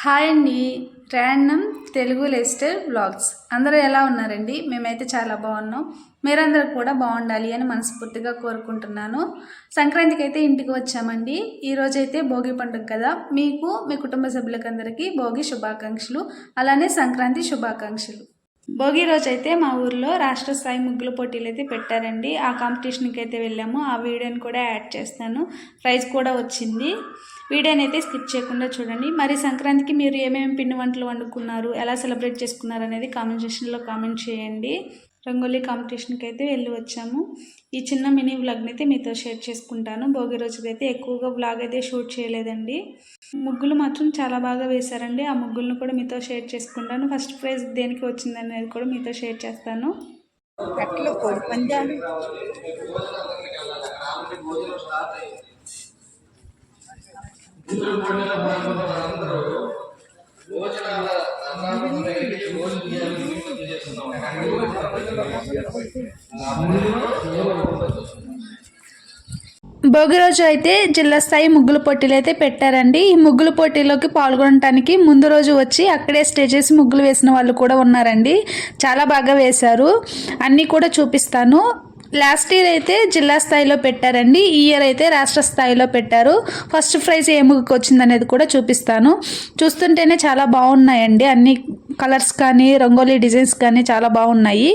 Hi అండి. Random Telugu Leicester blogs. అందరూ ఎలా ఉన్నారండి? మేమైతే చాలా బాగున్నాం. మీరందరూ కూడా బాగుండాలి అని మనస్ఫూర్తిగా కోరుకుంటున్నాను. సంక్రాంతికి అయితే ఇంటికి వచ్చామండి. ఈరోజైతే భోగి పండుగ కదా. మీకు మీ కుటుంబ సభ్యులకందరికీ భోగి శుభాకాంక్షలు అలానే సంక్రాంతి శుభాకాంక్షలు. భోగి రోజు అయితే మా ఊర్లో రాష్ట్ర స్థాయి ముగ్గుల పోటీలు అయితే పెట్టారండి. ఆ కాంపిటీషన్కి అయితే వెళ్ళాము. ఆ వీడియోని కూడా యాడ్ చేస్తాను. ప్రైజ్ కూడా వచ్చింది. వీడియోని అయితే స్కిప్ చేయకుండా చూడండి. మరి సంక్రాంతికి మీరు ఏమేమి పిండి వంటలు వండుకున్నారు? ఎలా సెలబ్రేట్ చేసుకున్నారు అనేది కామెంట్ సెక్షన్లో కామెంట్ చేయండి. రంగోలీ కాంపిటీషన్కి అయితే వెళ్ళి వచ్చాము. ఈ చిన్న మినీ వ్లాగ్ని అయితే మీతో షేర్ చేసుకుంటాను. భోగి రోజుకైతే ఎక్కువగా వ్లాగ్ అయితే షూట్ చేయలేదండి. ముగ్గులు మాత్రం చాలా బాగా వేశారండి. ఆ ముగ్గులను కూడా మీతో షేర్ చేసుకుంటాను. ఫస్ట్ ప్రైజ్ దేనికి వచ్చింది అనేది కూడా మీతో షేర్ చేస్తాను. అట్లు కోడి పందాలు. భోగి రోజు అయితే జిల్లా స్థాయి ముగ్గుల పోటీలు అయితే పెట్టారండి. ఈ ముగ్గుల పోటీలోకి పాల్గొనడానికి ముందు రోజు వచ్చి అక్కడే స్టే చేసి ముగ్గులు వేసిన వాళ్ళు కూడా ఉన్నారండి. చాలా బాగా వేశారు. అన్నీ కూడా చూపిస్తాను. లాస్ట్ ఇయర్ అయితే జిల్లా స్థాయిలో పెట్టారండి. ఈ ఇయర్ అయితే రాష్ట్ర స్థాయిలో పెట్టారు. ఫస్ట్ ప్రైజ్ ఏ ముగ్గుకి వచ్చింది అనేది కూడా చూపిస్తాను. చూస్తుంటేనే చాలా బాగున్నాయండి. అన్ని కలర్స్ కానీ రంగోలీ డిజైన్స్ కానీ చాలా బాగున్నాయి.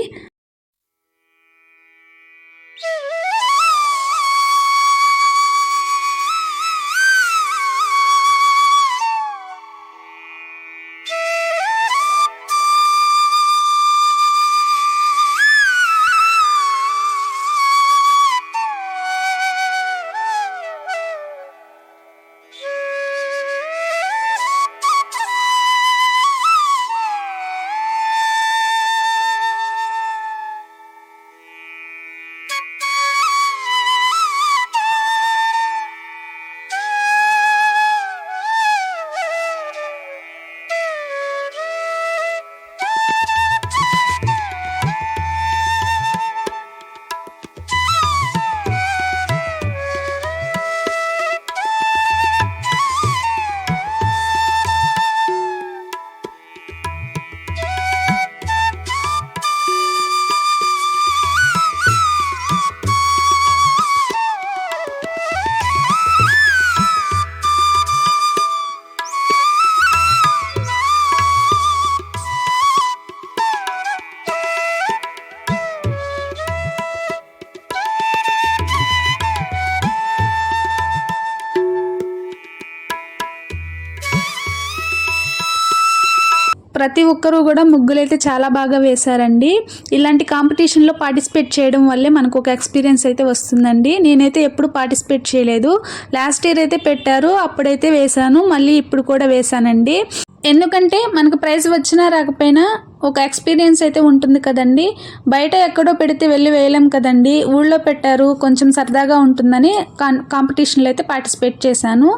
ప్రతి ఒక్కరూ కూడా ముగ్గులైతే చాలా బాగా వేశారండి. ఇలాంటి కాంపిటీషన్లో పార్టిసిపేట్ చేయడం వల్లే మనకు ఒక ఎక్స్పీరియన్స్ అయితే వస్తుందండి. నేనైతే ఎప్పుడు పార్టిసిపేట్ చేయలేదు. లాస్ట్ ఇయర్ అయితే పెట్టారు అప్పుడైతే వేశాను మళ్ళీ ఇప్పుడు కూడా వేశానండి. ఎందుకంటే మనకు ప్రైజ్ వచ్చినా రాకపోయినా ఒక ఎక్స్పీరియన్స్ అయితే ఉంటుంది కదండి. బయట ఎక్కడో పెడితే వెళ్ళి వేయలేం కదండి. ఊళ్ళో పెట్టారు కొంచెం సరదాగా ఉంటుందని కాంపిటీషన్లో అయితే పార్టిసిపేట్ చేశాను.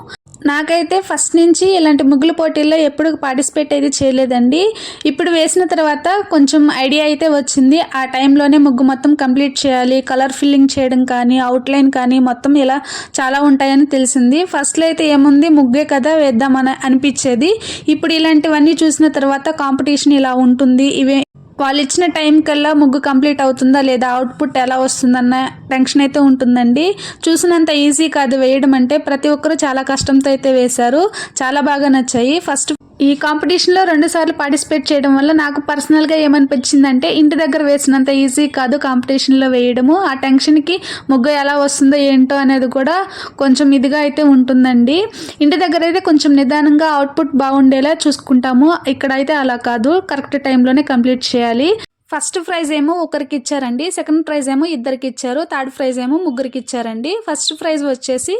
నాకైతే ఫస్ట్ నుంచి ఇలాంటి ముగ్గుల పోటీల్లో ఎప్పుడు పార్టిసిపేట్ అయితే చేయలేదండి. ఇప్పుడు వేసిన తర్వాత కొంచెం ఐడియా అయితే వచ్చింది. ఆ టైంలోనే ముగ్గు మొత్తం కంప్లీట్ చేయాలి. కలర్ ఫిల్లింగ్ చేయడం కానీ అవుట్లైన్ కానీ మొత్తం ఇలా చాలా ఉంటాయని తెలిసింది. ఫస్ట్లో అయితే ఏముంది? ముగ్గే కదా వేద్దామని అనిపించేది. ఇప్పుడు ఇలాంటివన్నీ చూసిన తర్వాత కాంపిటీషన్ ఇలా ఉంటుంది. ఇవే వాళ్ళు ఇచ్చిన టైం కల్లా ముగ్గు కంప్లీట్ అవుతుందా లేదా అవుట్పుట్ ఎలా వస్తుందన్న టెన్షన్ అయితే ఉంటుందండి. చూసినంత ఈజీ కాదు వేయడం అంటే ప్రతి ఒక్కరూ చాలా కష్టంతో అయితే వేశారు. చాలా బాగా నచ్చాయి. ఫస్ట్ ఈ కాంపిటీషన్లో రెండు సార్లు పార్టిసిపేట్ చేయడం వల్ల నాకు పర్సనల్గా ఏమనిపించిందంటే ఇంటి దగ్గర వేసినంత ఈజీ కాదు కాంపిటీషన్లో వేయడము. ఆ టెన్షన్కి ముగ్గు ఎలా వస్తుందో ఏంటో అనేది కూడా కొంచెం ఇదిగా అయితే ఉంటుందండి. ఇంటి దగ్గర అయితే కొంచెం నిదానంగా అవుట్పుట్ బాగుండేలా చూసుకుంటాము. ఇక్కడైతే అలా కాదు. కరెక్ట్ టైంలోనే కంప్లీట్ చేయాలి. ఫస్ట్ ప్రైజ్ ఏమో ఒకరికి ఇచ్చారండి సెకండ్ ప్రైజ్ ఏమో ఇద్దరికి ఇచ్చారు థర్డ్ ప్రైజ్ ఏమో ముగ్గురికి ఇచ్చారండి. ఫస్ట్ ప్రైజ్ వచ్చేసి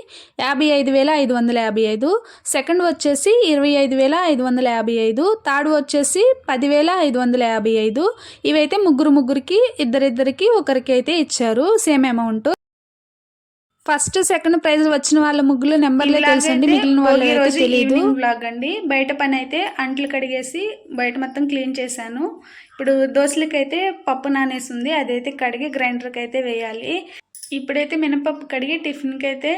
యాభై ఐదు వేల ఐదు వందల యాభై ఐదు సెకండ్ వచ్చేసి ఇరవై ఐదు వేల ఐదు వందల యాభై ఐదు థర్డ్ వచ్చేసి పదివేల ఐదు వందల యాభై ఐదు. ఇవైతే ముగ్గురు ముగ్గురికి ఇద్దరిద్దరికి ఒకరికి అయితే ఇచ్చారు same amount. First second prize వచ్చిన వాళ్ళ ముగ్గులు నెంబర్లే తెలుసండి. మిగిలిన వాళ్ళు తెలియదు బ్లాగ్ అండి. బయట పని అయితే అంట్లు కడిగేసి బయట మొత్తం క్లీన్ చేశాను. ఇప్పుడు దోశలకైతే పప్పు నానేసి ఉంది అదైతే కడిగి గ్రైండర్కి అయితే వేయాలి. ఇప్పుడైతే మినపప్పు కడిగి టిఫిన్కి అయితే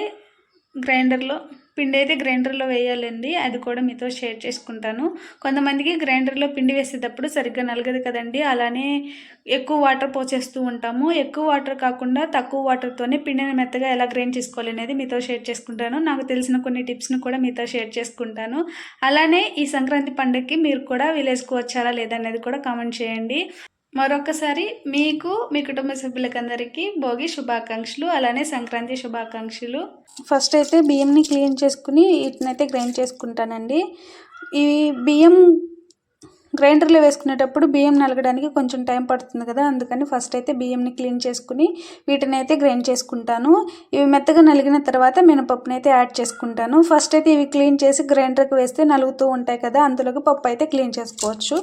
గ్రైండర్లో పిండి అయితే గ్రైండర్లో వేయాలండి. అది కూడా మీతో షేర్ చేసుకుంటాను. కొంతమందికి గ్రైండర్లో పిండి వేసేటప్పుడు సరిగ్గా నలగదు కదండి. అలానే ఎక్కువ వాటర్ పోసేస్తూ ఉంటాము. ఎక్కువ వాటర్ కాకుండా తక్కువ వాటర్తోనే పిండిని మెత్తగా ఎలా గ్రైండ్ చేసుకోవాలి అనేది మీతో షేర్ చేసుకుంటాను. నాకు తెలిసిన కొన్ని టిప్స్ని కూడా మీతో షేర్ చేసుకుంటాను. అలానే ఈ సంక్రాంతి పండుగకి మీరు కూడా విలేజ్కి వచ్చారా లేదనేది కూడా కామెంట్ చేయండి. మరొకసారి మీకు మీ కుటుంబ సభ్యులకందరికీ భోగి శుభాకాంక్షలు అలానే సంక్రాంతి శుభాకాంక్షలు. ఫస్ట్ అయితే బియ్యంని క్లీన్ చేసుకుని వీటినైతే గ్రైండ్ చేసుకుంటానండి. ఈ బియ్యం గ్రైండర్లో వేసుకునేటప్పుడు బియ్యం నలగడానికి కొంచెం టైం పడుతుంది కదా అందుకని ఫస్ట్ అయితే బియ్యంని క్లీన్ చేసుకుని వీటిని అయితే గ్రైండ్ చేసుకుంటాను. ఇవి మెత్తగా నలిగిన తర్వాత మినపప్పుని అయితే యాడ్ చేసుకుంటాను. ఫస్ట్ అయితే ఇవి క్లీన్ చేసి గ్రైండర్కి వేస్తే నలుగుతూ ఉంటాయి కదా అందులోకి పప్పు అయితే క్లీన్ చేసుకోవచ్చు.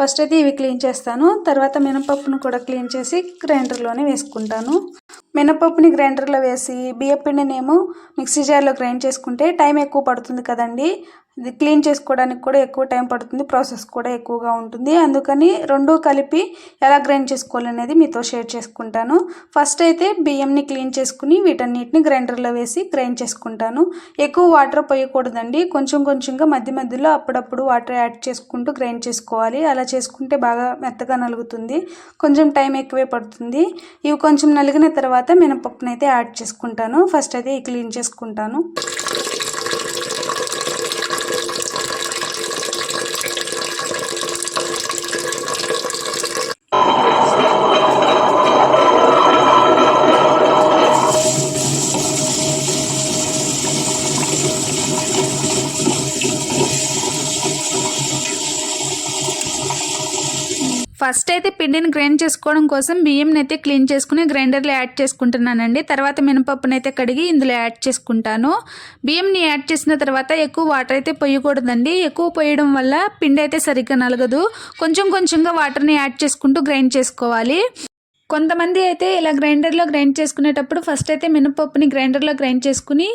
ఫస్ట్ అయితే ఇవి క్లీన్ చేస్తాను. తర్వాత మినపప్పును కూడా క్లీన్ చేసి గ్రైండర్లోనే వేసుకుంటాను. మినపప్పుని గ్రైండర్లో వేసి బియ్యపిండినేమో మిక్సీ జార్లో గ్రైండ్ చేసుకుంటే టైం ఎక్కువ పడుతుంది కదండి. ఇది క్లీన్ చేసుకోవడానికి కూడా ఎక్కువ టైం పడుతుంది ప్రాసెస్ కూడా ఎక్కువగా ఉంటుంది. అందుకని రెండు కలిపి ఎలా గ్రైండ్ చేసుకోవాలనేది మీతో షేర్ చేసుకుంటాను. ఫస్ట్ అయితే బియ్యంని క్లీన్ చేసుకుని వీటన్నిటిని గ్రైండర్లో వేసి గ్రైండ్ చేసుకుంటాను. ఎక్కువ వాటర్ పోయకూడదండి. కొంచెం కొంచెంగా మధ్య మధ్యలో అప్పుడప్పుడు వాటర్ యాడ్ చేసుకుంటూ గ్రైండ్ చేసుకోవాలి. అలా చేసుకుంటే బాగా మెత్తగా నలుగుతుంది. కొంచెం టైం ఎక్కువే పడుతుంది. ఇవి కొంచెం నలిగిన తర్వాత మినపప్పునైతే యాడ్ చేసుకుంటాను. ఫస్ట్ అయితే క్లీన్ చేసుకుంటాను. ఫస్ట్ అయితే పిండిని గ్రైండ్ చేసుకోవడం కోసం బియ్యంని అయితే క్లీన్ చేసుకుని గ్రైండర్లో యాడ్ చేసుకుంటున్నానండి. తర్వాత మినపప్పును అయితే కడిగి ఇందులో యాడ్ చేసుకుంటాను. బియ్యంని యాడ్ చేసిన తర్వాత ఎక్కువ వాటర్ అయితే పొయ్యకూడదండి ఎక్కువ పోయడం వల్ల పిండి అయితే సరిగ్గా నలగదు. కొంచెం కొంచెంగా వాటర్ని యాడ్ చేసుకుంటూ గ్రైండ్ చేసుకోవాలి. కొంతమంది అయితే ఇలా గ్రైండర్లో గ్రైండ్ చేసుకునేటప్పుడు ఫస్ట్ అయితే మినపప్పుని గ్రైండర్లో గ్రైండ్ చేసుకుని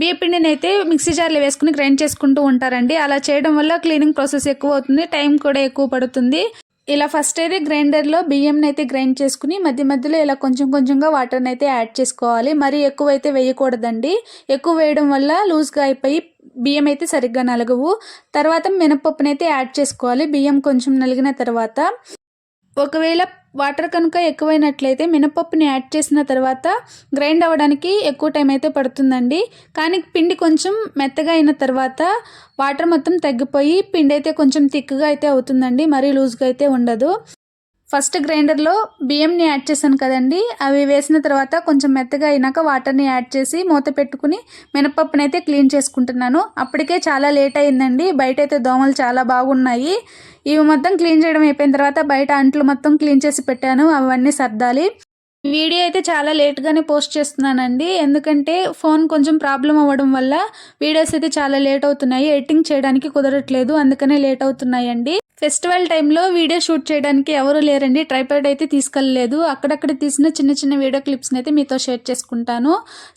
బియ్యపిండిని అయితే మిక్సీ జార్లో వేసుకుని గ్రైండ్ చేసుకుంటూ ఉంటారండి. అలా చేయడం వల్ల క్లీనింగ్ ప్రాసెస్ ఎక్కువ అవుతుంది. టైం కూడా ఎక్కువ పడుతుంది. ఇలా ఫస్ట్ అయితే గ్రైండర్లో బియ్యంని అయితే గ్రైండ్ చేసుకుని మధ్య మధ్యలో ఇలా కొంచెం కొంచెంగా వాటర్ని అయితే యాడ్ చేసుకోవాలి. మరి ఎక్కువ అయితే వేయకూడదండి. ఎక్కువ వేయడం వల్ల లూజ్గా అయిపోయి బియ్యం అయితే సరిగ్గా నలగవు. తర్వాత మినపప్పునైతే యాడ్ చేసుకోవాలి. బియ్యం కొంచెం నలిగిన తర్వాత ఒకవేళ వాటర్ కనుక ఎక్కువైనట్లయితే మినపప్పుని యాడ్ చేసిన తర్వాత గ్రైండ్ అవ్వడానికి ఎక్కువ టైం అయితే పడుతుందండి. కానీ పిండి కొంచెం మెత్తగా అయిన తర్వాత వాటర్ మొత్తం తగ్గిపోయి పిండి అయితే కొంచెం థిక్గా అయితే అవుతుందండి. మరీ లూజ్గా అయితే ఉండదు. ఫస్ట్ గ్రైండర్లో బియ్యంని యాడ్ చేశాను కదండి. అవి వేసిన తర్వాత కొంచెం మెత్తగా అయినాక వాటర్ని యాడ్ చేసి మూత పెట్టుకుని మినపప్పుని అయితే క్లీన్ చేసుకుంటున్నాను. అప్పటికే చాలా లేట్ అయిందండి. బయట అయితే దోమలు చాలా బాగున్నాయి. ఇవి మొత్తం క్లీన్ చేయడం అయిపోయిన తర్వాత బయట అంట్లు మొత్తం క్లీన్ చేసి పెట్టాను. అవన్నీ సర్దాలి. వీడియో అయితే చాలా లేట్గానే పోస్ట్ చేస్తున్నానండి. ఎందుకంటే ఫోన్ కొంచెం ప్రాబ్లం అవ్వడం వల్ల వీడియోస్ అయితే చాలా లేట్ అవుతున్నాయి. ఎడిటింగ్ చేయడానికి కుదరట్లేదు. అందుకనే లేట్ అవుతున్నాయండి. ఫెస్టివల్ టైంలో వీడియో షూట్ చేయడానికి ఎవరు లేరండి. ట్రైపాడ్ అయితే తీసుకెళ్ళలేదు. అక్కడక్కడ తీసిన చిన్న చిన్న వీడియో క్లిప్స్ని అయితే మీతో షేర్ చేసుకుంటాను.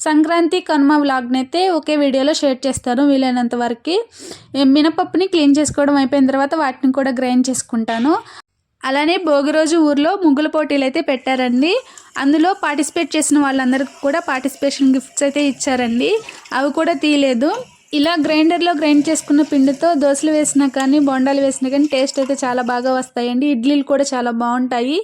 సంక్రాంతి కనుమ వ్లాగ్ని అయితే ఒకే వీడియోలో షేర్ చేస్తాను వీలైనంత వరకు. మినపప్పుని క్లీన్ చేసుకోవడం అయిపోయిన తర్వాత వాటిని కూడా గ్రైండ్ చేసుకుంటాను. అలానే భోగి రోజు ఊర్లో ముగ్గుల పోటీలు అయితే పెట్టారండి. అందులో పార్టిసిపేట్ చేసిన వాళ్ళందరికీ కూడా పార్టిసిపేషన్ గిఫ్ట్స్ అయితే ఇచ్చారండి. అవి కూడా తీయలేదు. ఇలా గ్రైండర్లో గ్రైండ్ చేసుకున్న పిండితో దోశలు వేసినా కానీ బొండాలు వేసినా కానీ టేస్ట్ అయితే చాలా బాగా వస్తాయండి. ఇడ్లీలు కూడా చాలా బాగుంటాయి.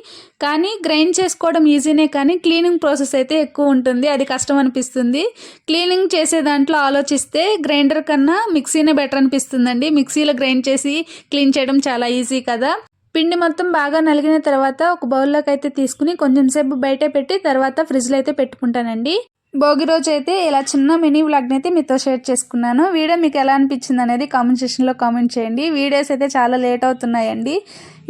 కానీ గ్రైండ్ చేసుకోవడం ఈజీనే కానీ క్లీనింగ్ ప్రాసెస్ అయితే ఎక్కువ ఉంటుంది. అది కష్టం అనిపిస్తుంది. క్లీనింగ్ చేసే దాంట్లో ఆలోచిస్తే గ్రైండర్ కన్నా మిక్సీనే బెటర్ అనిపిస్తుందండి. మిక్సీలో గ్రైండ్ చేసి క్లీన్ చేయడం చాలా ఈజీ కదా. పిండి మొత్తం బాగా నలిగిన తర్వాత ఒక బౌల్లోకి అయితే తీసుకుని కొంచెం సేపు బయట పెట్టి తర్వాత ఫ్రిడ్జ్లో అయితే పెట్టుకుంటానండి. భోగి రోజు అయితే ఇలా చిన్న మినీ వ్లాగ్ని అయితే మీతో షేర్ చేసుకున్నాను. వీడియో మీకు ఎలా అనిపించింది అనేది కామెంట్ సెక్షన్లో కామెంట్ చేయండి. వీడియోస్ అయితే చాలా లేట్ అవుతున్నాయండి.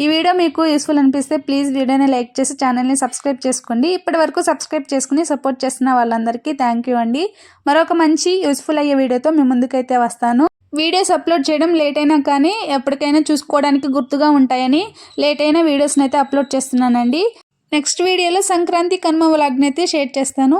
ఈ వీడియో మీకు యూస్ఫుల్ అనిపిస్తే ప్లీజ్ వీడియోని లైక్ చేసి ఛానల్ని సబ్స్క్రైబ్ చేసుకోండి. ఇప్పటి వరకు సబ్స్క్రైబ్ చేసుకుని సపోర్ట్ చేస్తున్న వాళ్ళందరికీ థ్యాంక్ యూ అండి. మరొక మంచి యూస్ఫుల్ అయ్యే వీడియోతో మీ ముందుకైతే వస్తాను. వీడియోస్ అప్లోడ్ చేయడం లేట్ అయినా కానీ ఎప్పటికైనా చూసుకోవడానికి గుర్తుగా ఉంటాయని లేట్ అయిన వీడియోస్ని అయితే అప్లోడ్ చేస్తున్నానండి. నెక్స్ట్ వీడియోలో సంక్రాంతి కనుమ వ్లాగ్ని అయితే షేర్ చేస్తాను.